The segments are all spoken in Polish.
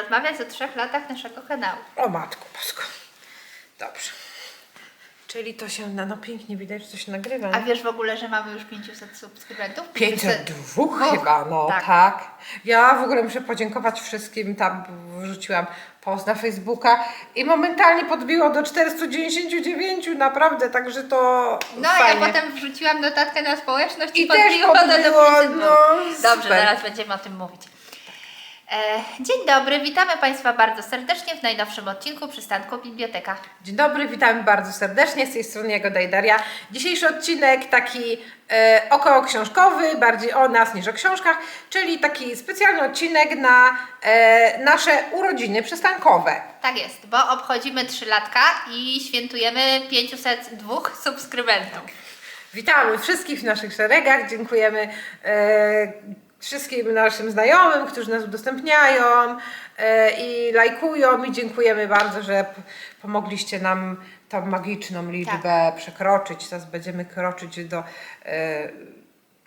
rozmawiać o trzech latach naszego kanału. o Matku Bosko. Dobrze. Czyli to się, no, no pięknie widać, że to się nagrywa. A wiesz w ogóle, że mamy już 500 subskrybentów? 502 Dwóch. chyba, no Tak. tak. Ja w ogóle muszę podziękować wszystkim, tam wrzuciłam post na Facebooka i momentalnie podbiło do 499, naprawdę, także to No a fajnie. ja potem wrzuciłam notatkę na społeczność i, I też podbiło do podbiło, 500. no, Dobrze, super. zaraz będziemy o tym mówić. E, dzień dobry, witamy Państwa bardzo serdecznie w najnowszym odcinku Przystanku Biblioteka. Dzień dobry, witamy bardzo serdecznie, z tej strony Jagoda Daria. Dzisiejszy odcinek taki e, około książkowy, bardziej o nas niż o książkach, czyli taki specjalny odcinek na e, nasze urodziny przystankowe. Tak jest, bo obchodzimy 3 latka i świętujemy 502 subskrybentów. Witamy wszystkich w naszych szeregach, dziękujemy e, wszystkim naszym znajomym, którzy nas udostępniają e, i lajkują i dziękujemy bardzo, że pomogliście nam tą magiczną liczbę przekroczyć. Teraz będziemy kroczyć do e,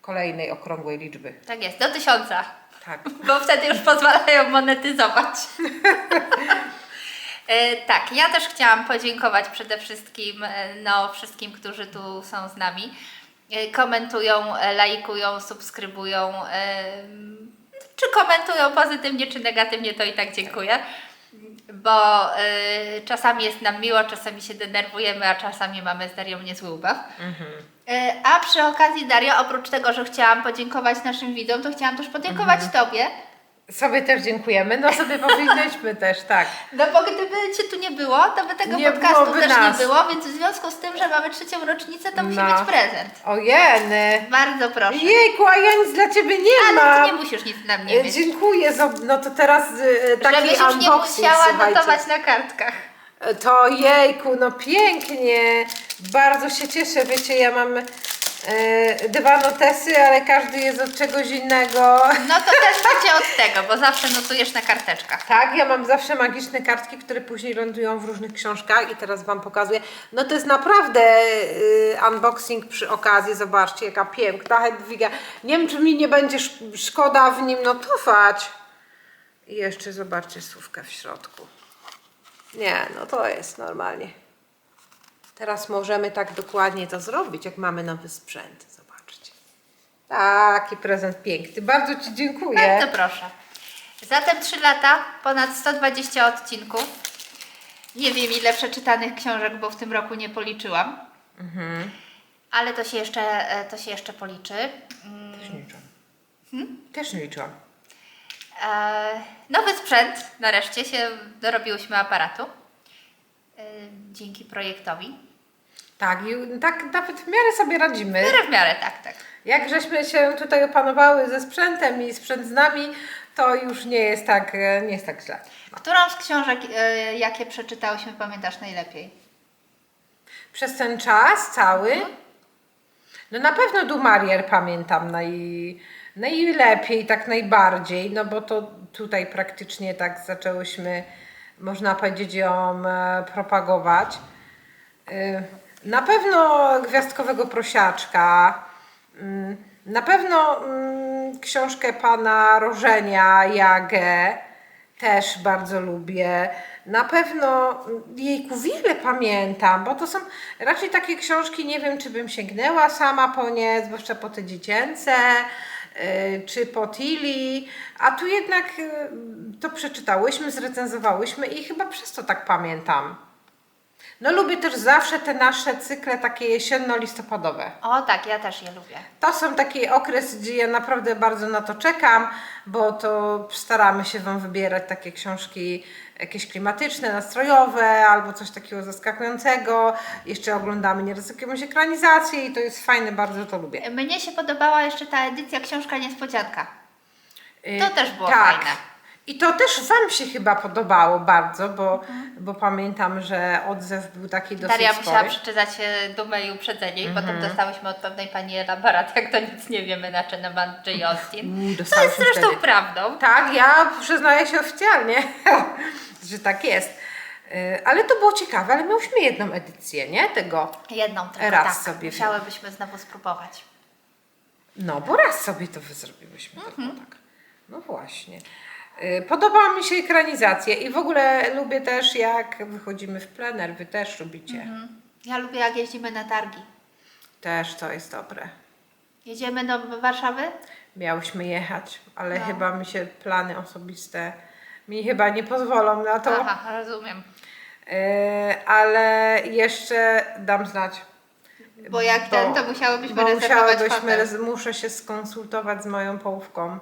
kolejnej okrągłej liczby. Tak jest, do tysiąca. Tak. Bo wtedy już pozwalają monetyzować. E, tak, ja też chciałam podziękować przede wszystkim no, wszystkim, którzy tu są z nami. E, Komentują, e, lajkują, subskrybują. e, Czy komentują pozytywnie, czy negatywnie, to i tak dziękuję. Bo czasami jest nam miło, czasami się denerwujemy, a czasami mamy z Darią niezły ubaw. E, A przy okazji, Daria, oprócz tego, że chciałam podziękować naszym widzom, to chciałam też podziękować Tobie. Sobie też dziękujemy, no sobie powinnyśmy też, tak. No bo gdyby Cię tu nie było, to by tego Nie podcastu też nas. nie było, więc w związku z tym, że mamy trzecią rocznicę, to musi No. być prezent. Ojeny. Bardzo proszę. Jejku, a ja nic dla Ciebie nie Ale mam. Ty nie musisz nic dla mnie E, mieć. Dziękuję, za- no to teraz e, taki Żebyś już nie musiała słuchajcie. notować na kartkach. E, To jejku, no pięknie, bardzo się cieszę, wiecie, ja mam e, dwa notesy, ale każdy jest od czegoś innego. No to też będzie od tego, bo zawsze notujesz na karteczkach. Tak, ja mam zawsze magiczne kartki, które później lądują w różnych książkach i teraz Wam pokazuję. No to jest naprawdę y, unboxing przy okazji, zobaczcie jaka piękna Hedwiga. Nie wiem, czy mi nie będzie sz- szkoda w nim notować. I jeszcze zobaczcie słówkę w środku. Nie, no to jest normalnie. Teraz możemy tak dokładnie to zrobić, jak mamy nowy sprzęt. Zobaczcie. Taki prezent piękny. Bardzo Ci dziękuję. Bardzo proszę. Zatem 3 lata, ponad 120 odcinków. Nie wiem ile przeczytanych książek, bo w tym roku nie policzyłam. Mhm. Ale to się jeszcze, e, to się jeszcze policzy. Mm, Też nie liczyłam. Też nie liczyłam. E, nowy sprzęt, nareszcie się dorobiłyśmy aparatu. Dzięki projektowi. Tak, i tak nawet w miarę sobie radzimy. W miarę w miarę, tak, tak. Jak żeśmy się tutaj opanowały ze sprzętem i sprzęt z nami, to już nie jest tak, e, nie jest tak źle. Którą z książek, e, jakie przeczytałyśmy, pamiętasz najlepiej? Przez ten czas cały, no na pewno Dumarier pamiętam naj, najlepiej, tak najbardziej, no bo to tutaj praktycznie tak zaczęłyśmy, można powiedzieć, ją e, propagować. Y, Na pewno Gwiazdkowego Prosiaczka, mm, na pewno mm, książkę pana Rożenia Jagę, też bardzo lubię. Na pewno mm, jejku wiele pamiętam, bo to są raczej takie książki, nie wiem czy bym sięgnęła sama po nie, zwłaszcza po te dziecięce, czy po Tilly, a tu jednak y, to przeczytałyśmy, zrecenzowałyśmy i chyba przez to tak pamiętam. No lubię też zawsze te nasze cykle takie jesienno-listopadowe. O tak, ja też je lubię. To są taki okres, gdzie ja naprawdę bardzo na to czekam, bo to staramy się Wam wybierać takie książki jakieś klimatyczne, nastrojowe albo coś takiego zaskakującego. Jeszcze oglądamy nieraz jakąś ekranizację i to jest fajne, bardzo to lubię. Mnie się podobała jeszcze ta edycja Książka Niespodzianka. Y, To też było tak. fajne. I to też Wam się chyba podobało bardzo, bo, bo pamiętam, że odzew był taki dosyć Daria musiała spory. przeczytać e, Dumę i Uprzedzenie i Mhm. potem dostałyśmy od pewnej pani elaborat, jak to nic nie wiemy na temat J. Austen. Uuu, Co jest dostałyśmy zresztą wtedy. prawdą. Tak, ja przyznaję się oficjalnie, że tak jest. Y, Ale to było ciekawe, ale miałyśmy jedną edycję, nie? Tego. Jedną tylko, Raz tak. sobie Musiałybyśmy znowu spróbować. No, bo raz sobie to zrobiłyśmy. To było tak. No właśnie. Y, Podobała mi się ekranizacja i w ogóle lubię też jak wychodzimy w plener, wy też lubicie. Mhm. Ja lubię jak jeździmy na targi. Też to jest dobre. Jedziemy do Warszawy? Miałyśmy jechać, ale No. chyba mi się plany osobiste mi chyba nie pozwolą na to. Aha, rozumiem. Y, ale jeszcze dam znać. Bo jak ten, to musiałobyśmy bo rezerwować musiałybyśmy, hotel. rez- muszę się skonsultować z moją połówką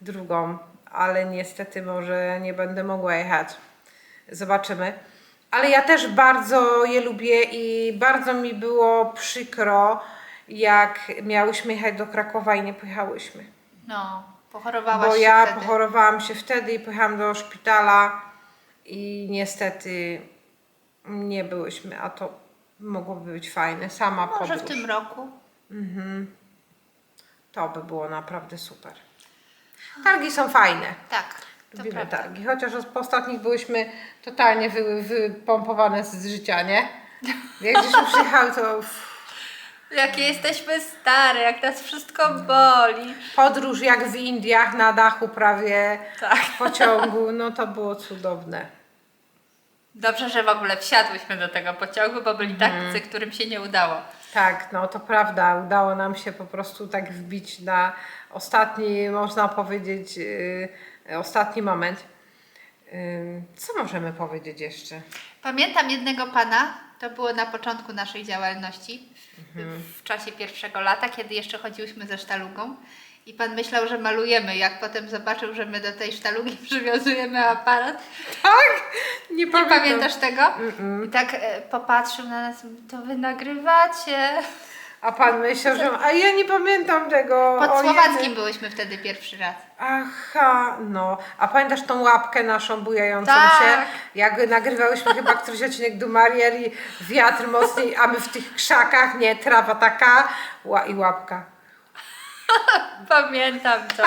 drugą, ale niestety może nie będę mogła jechać. Zobaczymy. Ale ja też bardzo je lubię i bardzo mi było przykro, jak miałyśmy jechać do Krakowa i nie pojechałyśmy. No, pochorowałaś Bo się ja wtedy. pochorowałam się wtedy i pojechałam do szpitala i niestety nie byłyśmy, a to mogłoby być fajne. Sama Może podróż. w tym roku. To by było naprawdę super. Targi są fajne. Tak, Lubimy prawda. targi. Chociaż po ostatnich byłyśmy totalnie wy, wypompowane z życia, nie? Jak żeśmy przyjechały, to Jakie jesteśmy stare, jak nas wszystko boli. podróż jak w Indiach na dachu prawie Tak. w pociągu, no to było cudowne. Dobrze, że w ogóle wsiadłyśmy do tego pociągu, bo byli Mhm. tacy, którym się nie udało. Tak, no to prawda. Udało nam się po prostu tak wbić na ostatni, można powiedzieć, yy, ostatni moment. Yy, co możemy powiedzieć jeszcze? Pamiętam jednego pana, to było na początku naszej działalności, w, Mhm. w czasie pierwszego lata, kiedy jeszcze chodziłyśmy ze sztalugą. I pan myślał, że malujemy. Jak potem zobaczył, że my do tej sztalugi przywiązujemy aparat. Tak? Nie, Nie pamiętam. pamiętasz tego? I tak e, popatrzył na nas, to wy nagrywacie. A pan myślał, że. A ja nie pamiętam tego. Pod o Słowackim jedy- byłyśmy wtedy pierwszy raz. Aha, no. A pamiętasz tą łapkę naszą bujającą Tak. się? Jak nagrywałyśmy chyba któryś odcinek do Marier i wiatr mocniej, a my w tych krzakach, nie, trawa taka ła, i łapka. Pamiętam to.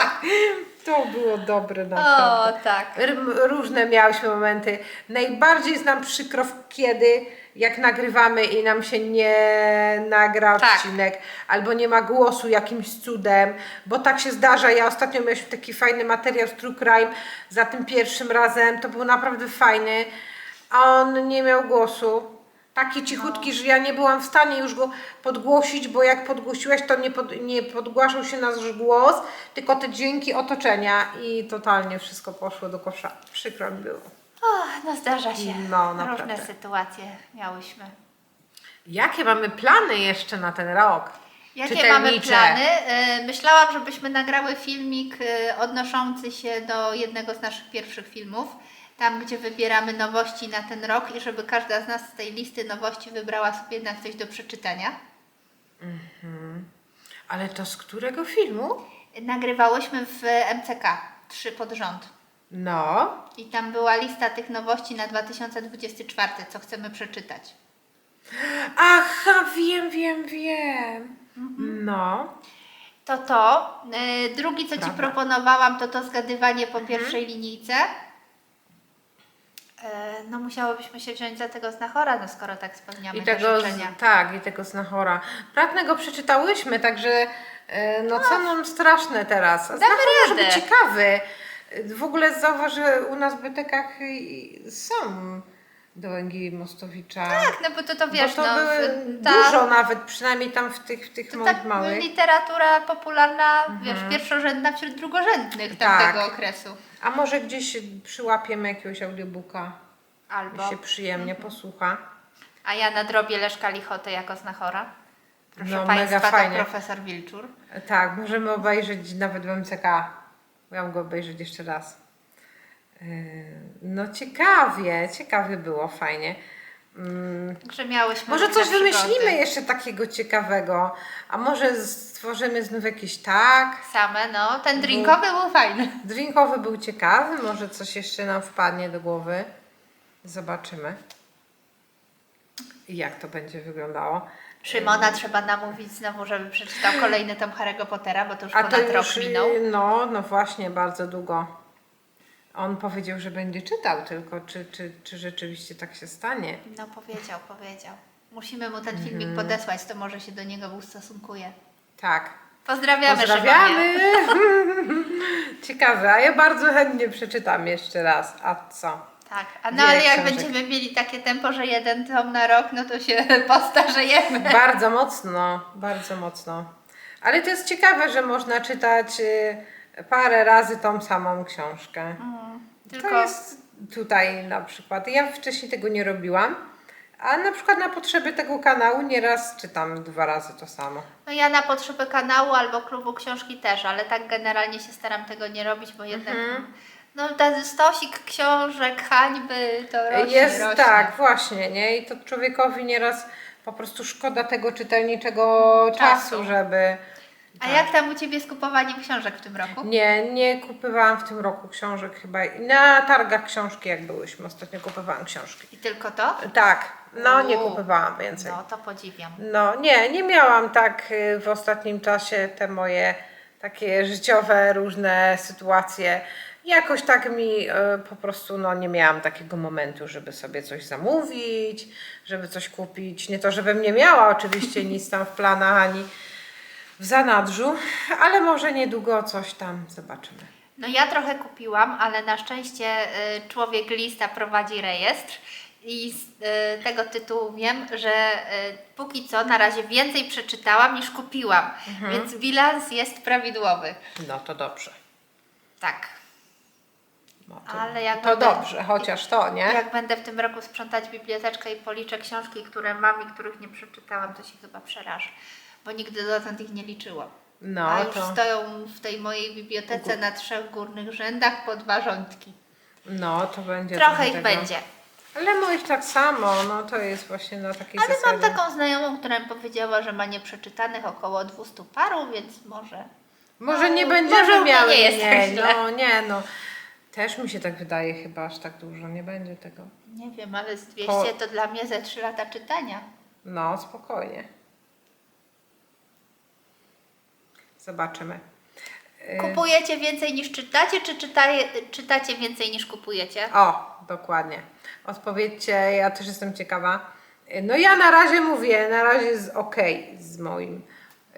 To było dobre O, naprawdę. tak. R- różne miałyśmy momenty. Najbardziej jest nam przykro, kiedy jak nagrywamy i nam się nie nagra Tak. odcinek, albo nie ma głosu jakimś cudem, bo tak się zdarza. Ja ostatnio miałam taki fajny materiał z True Crime za tym pierwszym razem, to był naprawdę fajny, a on nie miał głosu. Taki cichutki, że ja nie byłam w stanie już go podgłosić, bo jak podgłosiłaś, to nie, pod, nie podgłaszał się nasz głos, tylko te dźwięki otoczenia i totalnie wszystko poszło do kosza. Przykro mi było. No zdarza się. No, naprawdę. Różne sytuacje miałyśmy. Jakie mamy plany jeszcze na ten rok? Jakie mamy Czytelnicze. plany? E, Myślałam, żebyśmy nagrały filmik e, odnoszący się do jednego z naszych pierwszych filmów. Tam, gdzie wybieramy nowości na ten rok i żeby każda z nas z tej listy nowości wybrała sobie jednak coś do przeczytania. Ale to z którego filmu? Nagrywałyśmy w MCK, trzy pod rząd. No, I tam była lista tych nowości na 2024, co chcemy przeczytać. Aha, wiem, wiem, wiem. No, To to. E, Drugi, co Ci Prawda. proponowałam, to to zgadywanie po pierwszej linijce. E, No musiałobyśmy się wziąć za tego znachora, no skoro tak spełniamy i te tego, życzenia. tak, i tego znachora. Pratnego przeczytałyśmy, także e, no co nam straszne teraz. Znachor może być ciekawy. W ogóle zauważ, że u nas w bytekach i- są dołęgi Mostowicza. Tak, no bo to to wiesz, bo to no, były ta, dużo nawet, przynajmniej tam w tych, w tych to tak małych. literatura popularna, wiesz, pierwszorzędna wśród drugorzędnych tamtego Tak. okresu. A może gdzieś przyłapiemy jakiegoś audiobooka Albo. się przyjemnie posłucha. A ja nadrobię Leszka Lichotę jako znachora. Proszę No, Państwa, mega to fajnie. profesor Wilczur. Tak, możemy obejrzeć nawet w MCK. Miałam go obejrzeć jeszcze raz. Yy, No ciekawie, ciekawie było, fajnie. Mm, Także miałyśmy Może różne coś wymyślimy przygody. jeszcze takiego ciekawego, a może stworzymy znów jakiś tak. Same, no. Ten drinkowy był fajny. Drinkowy był ciekawy, może coś jeszcze nam wpadnie do głowy. Zobaczymy. Jak to będzie wyglądało. Szymona trzeba namówić znowu, żeby przeczytał kolejny tom Harry'ego Pottera, bo to już A to ponad rok już, minął. no, no właśnie, bardzo długo. On powiedział, że będzie czytał, tylko czy, czy, czy rzeczywiście tak się stanie? No powiedział, powiedział. Musimy mu ten filmik Mhm. podesłać, to może się do niego ustosunkuje. Tak. Pozdrawiamy, Pozdrawiamy. ciekawe, a ja bardzo chętnie przeczytam jeszcze raz. A co? Tak, a no Wiele ale jak książek. będziemy mieli takie tempo, że jeden tom na rok, no to się postarzejemy. Bardzo mocno, bardzo mocno. Ale to jest ciekawe, że można czytać y, parę razy tą samą książkę. Tylko To jest tutaj na przykład. Ja wcześniej tego nie robiłam, a na przykład na potrzeby tego kanału nieraz czytam dwa razy to samo. no ja na potrzeby kanału albo klubu książki też, ale tak generalnie się staram tego nie robić, bo jednak Mhm. no ten stosik książek, hańby to rośnie, jest rośnie. tak, właśnie, nie? I to człowiekowi nieraz po prostu szkoda tego czytelniczego Czasu. czasu, żeby. A jak tam u Ciebie z kupowaniem książek w tym roku? Nie, nie kupowałam w tym roku książek chyba. Na targach książki, jak byłyśmy, ostatnio kupowałam książki. I tylko to? Tak, no nie U, kupowałam więcej. No to podziwiam. No nie, nie miałam tak y, w ostatnim czasie te moje takie życiowe różne sytuacje. Jakoś tak mi y, po prostu no, nie miałam takiego momentu, żeby sobie coś zamówić, żeby coś kupić. Nie to, żebym nie miała oczywiście nic tam w planach ani w zanadrzu, ale może niedługo coś tam zobaczymy. No ja trochę kupiłam, ale na szczęście y, człowiek lista prowadzi rejestr i z y, tego tytułu wiem, że y, póki co na razie więcej przeczytałam niż kupiłam, więc bilans jest prawidłowy. No to dobrze. Tak. No, to, Ale jak to będę- dobrze, chociaż to, nie? Jak będę w tym roku sprzątać biblioteczkę i policzę książki, które mam i których nie przeczytałam, to się chyba przerażę, bo nigdy dotąd ich nie liczyłam. No A już to, stoją w tej mojej bibliotece na trzech górnych rzędach po dwa rządki. no to będzie Trochę ich tego. będzie. Ale moich tak samo, no to jest właśnie na takiej Ale zasadzie. mam taką znajomą, która mi powiedziała, że ma nieprzeczytanych około 200 paru, więc może. Może nie No, będziemy może u mnie miały, nie jest tak nie, źle. no nie, no. Też mi się tak wydaje chyba aż tak dużo, nie będzie tego. Nie wiem, ale z 200 Po- to dla mnie ze 3 lata czytania. No, spokojnie. Zobaczymy. Y, Kupujecie więcej niż czytacie, czy czytaje, czytacie więcej niż kupujecie? O, dokładnie. Odpowiedzcie, ja też jestem ciekawa. Y, No ja na razie mówię, na razie jest ok z moim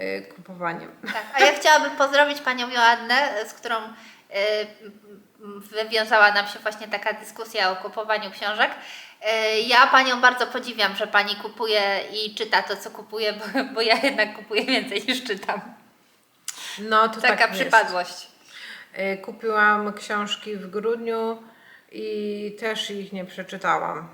y, kupowaniem. Tak, a ja chciałabym pozdrowić panią Joannę, z którą y, wywiązała nam się właśnie taka dyskusja o kupowaniu książek. Y, ja panią bardzo podziwiam, że pani kupuje i czyta to, co kupuje, bo, bo ja jednak kupuję więcej niż czytam. No to Taka tak jest. przypadłość. Y, Kupiłam książki w grudniu i też ich nie przeczytałam.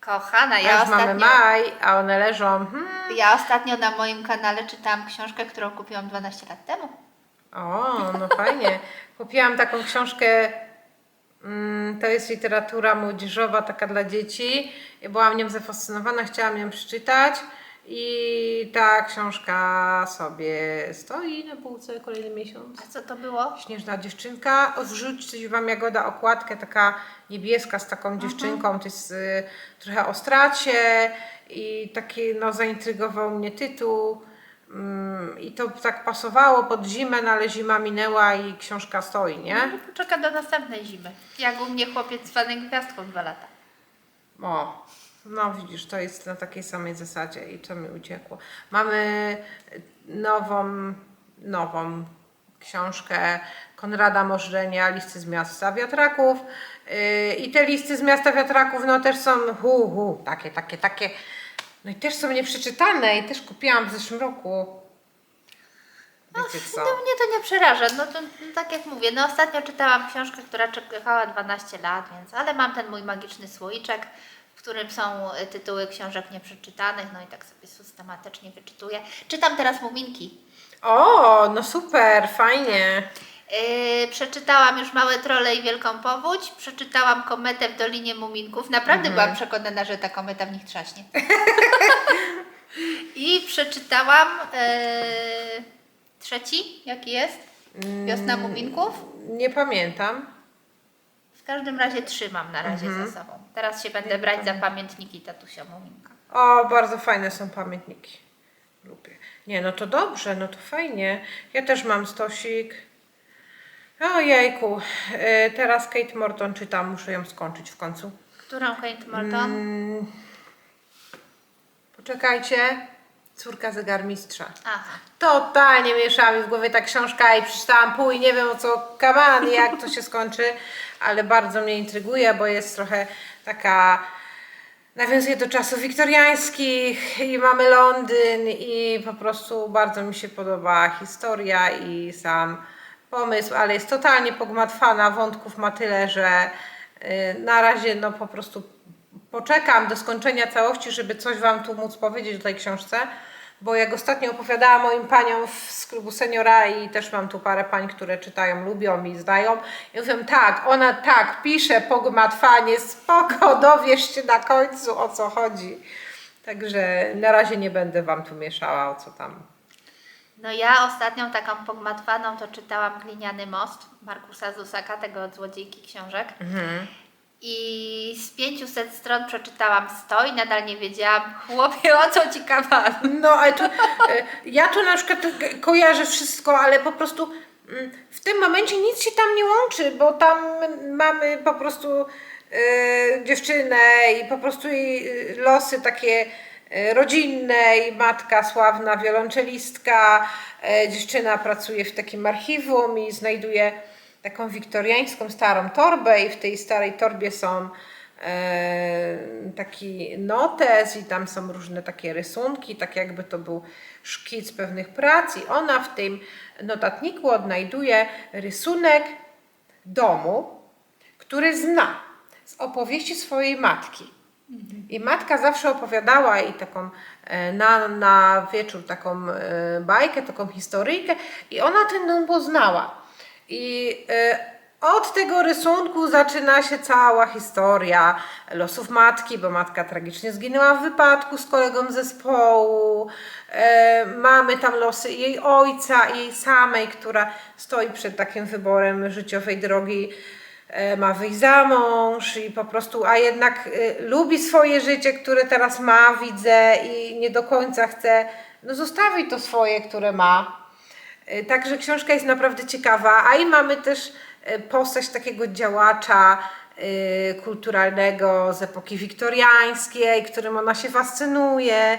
Kochana, Ja ja już mamy ostatnio, maj, a one leżą. Hmm. ja ostatnio na moim kanale czytałam książkę, którą kupiłam 12 lat temu. O, no fajnie. Kupiłam taką książkę. mm, To jest literatura młodzieżowa, taka dla dzieci. Byłam nią zafascynowana, chciałam ją przeczytać. I ta książka sobie stoi na półce kolejny miesiąc. A co to było? Śnieżna dziewczynka. Odrzucić Wam Jagoda okładkę, taka niebieska z taką dziewczynką. To jest y, trochę o stracie i taki, no, zaintrygował mnie tytuł. Mm, I to tak pasowało pod zimę, no ale zima minęła i książka stoi, nie? No, Czeka do następnej zimy. Jak u mnie chłopiec zwany gwiazdką dwa lata. O, no widzisz, to jest na takiej samej zasadzie i to mi uciekło. Mamy nową, nową książkę Konrada Możdżenia, Listy z miasta wiatraków. Yy, I te listy z miasta wiatraków, no też są hu, hu, takie, takie, takie. No i też są nieprzeczytane i też kupiłam w zeszłym roku. Wiecie co? No mnie to nie przeraża. No to no, tak jak mówię, no ostatnio czytałam książkę, która czekała 12 lat, więc ale mam ten mój magiczny słoiczek, w którym są y, tytuły książek nieprzeczytanych, no i tak sobie systematycznie wyczytuję. Czytam teraz Muminki. O, no super, fajnie. Yy, przeczytałam już Małe Trole i Wielką Powódź, przeczytałam Kometę w Dolinie Muminków. Naprawdę byłam przekonana, że ta kometa w nich trzaśnie. I przeczytałam yy, trzeci, jaki jest? Wiosna Muminków. Nie pamiętam. W każdym razie trzy mam na razie za sobą. Teraz się będę brać za pamiętniki tatusia Muminka. O, bardzo fajne są pamiętniki. Lubię. Nie, no to dobrze, no to fajnie. Ja też mam stosik. Ojejku, yy, teraz Kate Morton czytam, muszę ją skończyć w końcu. Którą Kate Morton? Mm, poczekajcie. Córka zegarmistrza. Aha. Totalnie mieszała mi w głowie ta książka i przeczytałam pół i nie wiem o co kaman, jak to się skończy, ale bardzo mnie intryguje, bo jest trochę taka nawiązuje do czasów wiktoriańskich i mamy Londyn i po prostu bardzo mi się podoba historia i sam pomysł, ale jest totalnie pogmatwana, wątków ma tyle, że y, na razie no po prostu poczekam do skończenia całości, żeby coś Wam tu móc powiedzieć o tej książce, bo jak ostatnio opowiadałam moim paniom z klubu seniora i też mam tu parę pań, które czytają, lubią i znają i mówią tak, ona tak pisze pogmatwanie, spoko, dowiesz się na końcu o co chodzi. Także na razie nie będę Wam tu mieszała o co tam. No ja ostatnią taką pogmatwaną to czytałam Gliniany Most Markusa Zusaka, tego od Złodziejki książek. I z 500 stron przeczytałam 100 i nadal nie wiedziałam, chłopie, o co ci kaman? No, ale tu, e, ja tu na przykład kojarzę wszystko, ale po prostu mm, w tym momencie nic się tam nie łączy, bo tam mamy po prostu e, dziewczynę i po prostu jej losy takie e, rodzinne i matka sławna wiolonczelistka, dziewczyna pracuje w takim archiwum i znajduje taką wiktoriańską starą torbę i w tej starej torbie są e, taki notes i tam są różne takie rysunki, tak jakby to był szkic pewnych prac i ona w tym notatniku odnajduje rysunek domu, który zna z opowieści swojej matki. I matka zawsze opowiadała i taką e, na, na wieczór taką e, bajkę, taką historyjkę i ona ten dom poznała. I e, od tego rysunku zaczyna się cała historia losów matki, bo matka tragicznie zginęła w wypadku z kolegą zespołu. E, mamy tam losy jej ojca i jej samej, która stoi przed takim wyborem życiowej drogi e, ma wyjść za mąż i po prostu, a jednak lubi swoje życie, które teraz ma, widzę i nie do końca chce no, zostawić to swoje, które ma. E, Także książka jest naprawdę ciekawa, a i mamy też e, postać takiego działacza e, kulturalnego z epoki wiktoriańskiej, którym ona się fascynuje.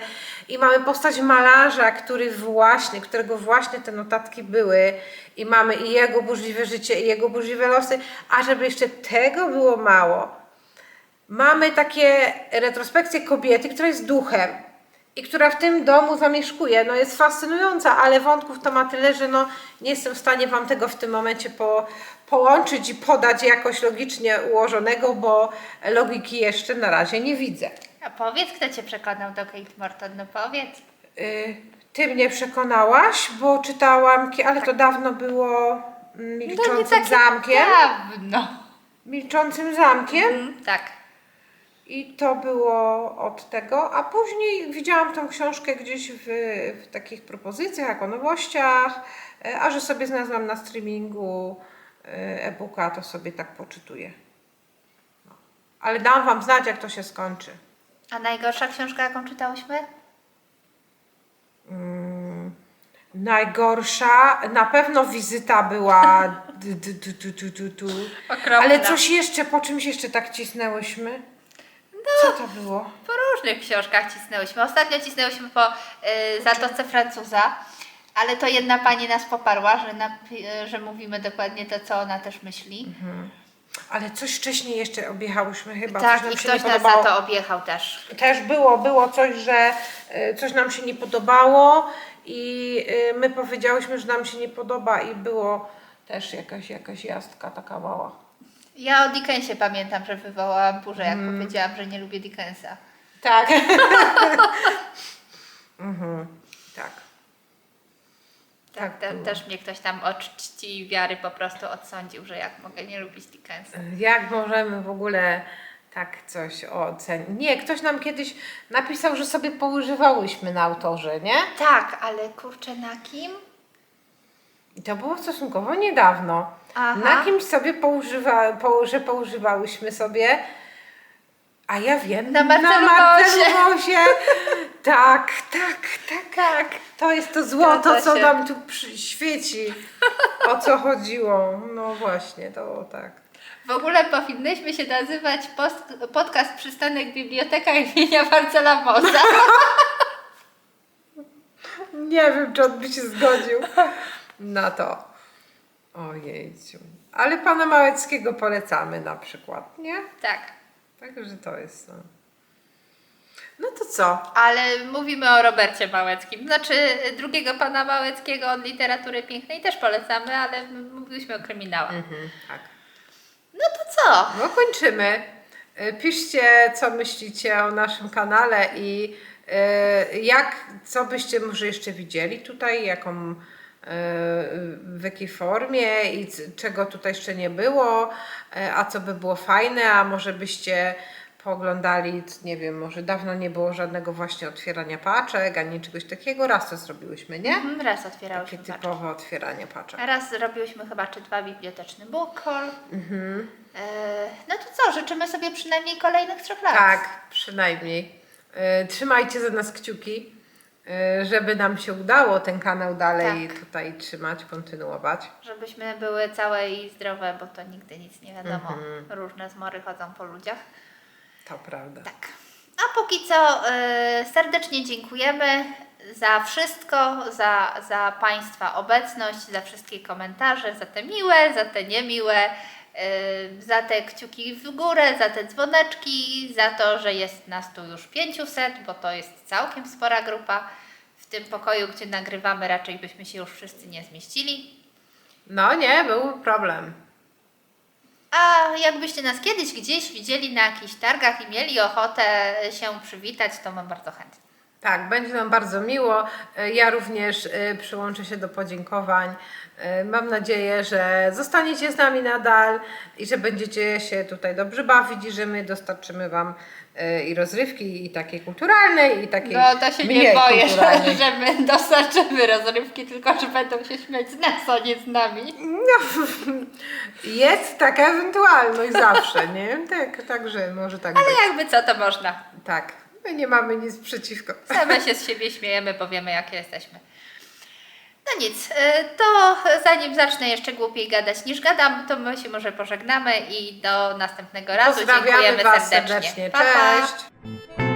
I mamy postać malarza, który właśnie, którego właśnie te notatki były. I mamy i jego burzliwe życie, i jego burzliwe losy. A żeby jeszcze tego było mało, mamy takie retrospekcje kobiety, która jest duchem i która w tym domu zamieszkuje. No jest fascynująca, ale wątków to ma tyle, że no nie jestem w stanie Wam tego w tym momencie po, połączyć i podać jakoś logicznie ułożonego, bo logiki jeszcze na razie nie widzę. A powiedz, kto Cię przekonał do Kate Morton, no powiedz. Y, Ty mnie przekonałaś, bo czytałam, ki- ale to dawno było mm, Milczącym Zamkiem. Dawno. Milczącym Zamkiem. Mm, tak. I to było od tego, a później widziałam tą książkę gdzieś w, w takich propozycjach, jako nowościach, e, a że sobie znalazłam na streamingu e, e-booka, to sobie tak poczytuję. No. Ale dam Wam znać, jak to się skończy. A najgorsza książka, jaką czytałyśmy? Najgorsza, na pewno wizyta była. Du, du, du, du, du. Ale coś jeszcze, po czymś jeszcze tak cisnęłyśmy? Co to było? Po różnych książkach cisnęłyśmy. Ostatnio cisnęłyśmy po y, Zatoce Francuza, ale to jedna pani nas poparła, że, że mówimy dokładnie to, co ona też myśli. Ale coś wcześniej jeszcze objechałyśmy chyba. tak, nam i się ktoś nie nas podobało. za to objechał też. Też było, było coś, że e, coś nam się nie podobało i e, my powiedziałyśmy, że nam się nie podoba i było też jakaś, jakaś jazdka taka mała. Ja o Dickensie pamiętam, że wywołałam burzę, jak powiedziałam, że nie lubię Dickensa. Tak. mhm. Tak. Tak, Tak te, też mnie ktoś tam od czci i wiary po prostu odsądził, że jak mogę nie lubić Dickensa. Jak możemy w ogóle tak coś ocenić? Nie, ktoś nam kiedyś napisał, że sobie poużywałyśmy na autorze, nie? Tak, ale kurczę, na kim? I to było stosunkowo niedawno. Aha. Na kimś sobie poużywa, po, że poużywałyśmy sobie. A ja wiem, Na Marcelu na Marcelu. Tak, tak, tak, tak. To jest to złoto, co nam tu świeci. O co chodziło? No właśnie, to tak. W ogóle powinnyśmy się nazywać post, podcast Przystanek Biblioteka imienia Marcela Mosa. Nie wiem, czy on by się zgodził na to. Ojejciu. Ale pana Małeckiego polecamy na przykład, nie? Tak. Także to jest. No, no to co? Ale mówimy o Robercie Małeckim. Znaczy drugiego pana Małeckiego od literatury pięknej też polecamy, ale mówiliśmy o kryminałach. Mhm, tak. No to co? No kończymy. Y, Piszcie, co myślicie o naszym kanale i y, jak, co byście może jeszcze widzieli tutaj, jaką, w jakiej formie i czego tutaj jeszcze nie było, y, a co by było fajne, a może byście pooglądali, nie wiem, może dawno nie było żadnego właśnie otwierania paczek, ani czegoś takiego. Raz to zrobiłyśmy, nie? Mhm, Raz Takie otwierałyśmy paczki. typowe otwieranie paczek. Raz zrobiłyśmy chyba czy dwa biblioteczny haul. Mhm. E, no to co, życzymy sobie przynajmniej kolejnych trzech lat. Tak, przynajmniej. Trzymajcie za nas kciuki, żeby nam się udało ten kanał dalej Tak. tutaj trzymać, kontynuować. Żebyśmy były całe i zdrowe, bo to nigdy nic nie wiadomo. Mhm. Różne zmory chodzą po ludziach. To prawda. Tak. A póki co e, serdecznie dziękujemy za wszystko, za, za Państwa obecność, za wszystkie komentarze, za te miłe, za te niemiłe, za te kciuki w górę, za te dzwoneczki, za to, że jest nas tu już 500, bo to jest całkiem spora grupa. W tym pokoju, gdzie nagrywamy, raczej byśmy się już wszyscy nie zmieścili. No nie, był problem. A jakbyście nas kiedyś gdzieś widzieli na jakichś targach i mieli ochotę się przywitać, to mam bardzo chętnie. Tak, będzie nam bardzo miło. Y, Ja również y, przyłączę się do podziękowań. Y, Mam nadzieję, że zostaniecie z nami nadal i że będziecie się tutaj dobrze bawić i że my dostarczymy Wam i rozrywki, i takiej kulturalnej, i takiej No to się nie boję, że, my dostarczymy rozrywki, tylko że będą się śmiać z nas, a nie z nami. No, jest taka ewentualność zawsze, nie? Tak, także może tak być. Ale jakby co, to można. Tak, my nie mamy nic przeciwko. Same się z siebie śmiejemy, bo wiemy jakie jesteśmy. No nic, y, to zanim zacznę jeszcze głupiej gadać niż gadam, to my się może pożegnamy i do następnego razu. Dziękujemy Was serdecznie. serdecznie. Pa, pa. Cześć!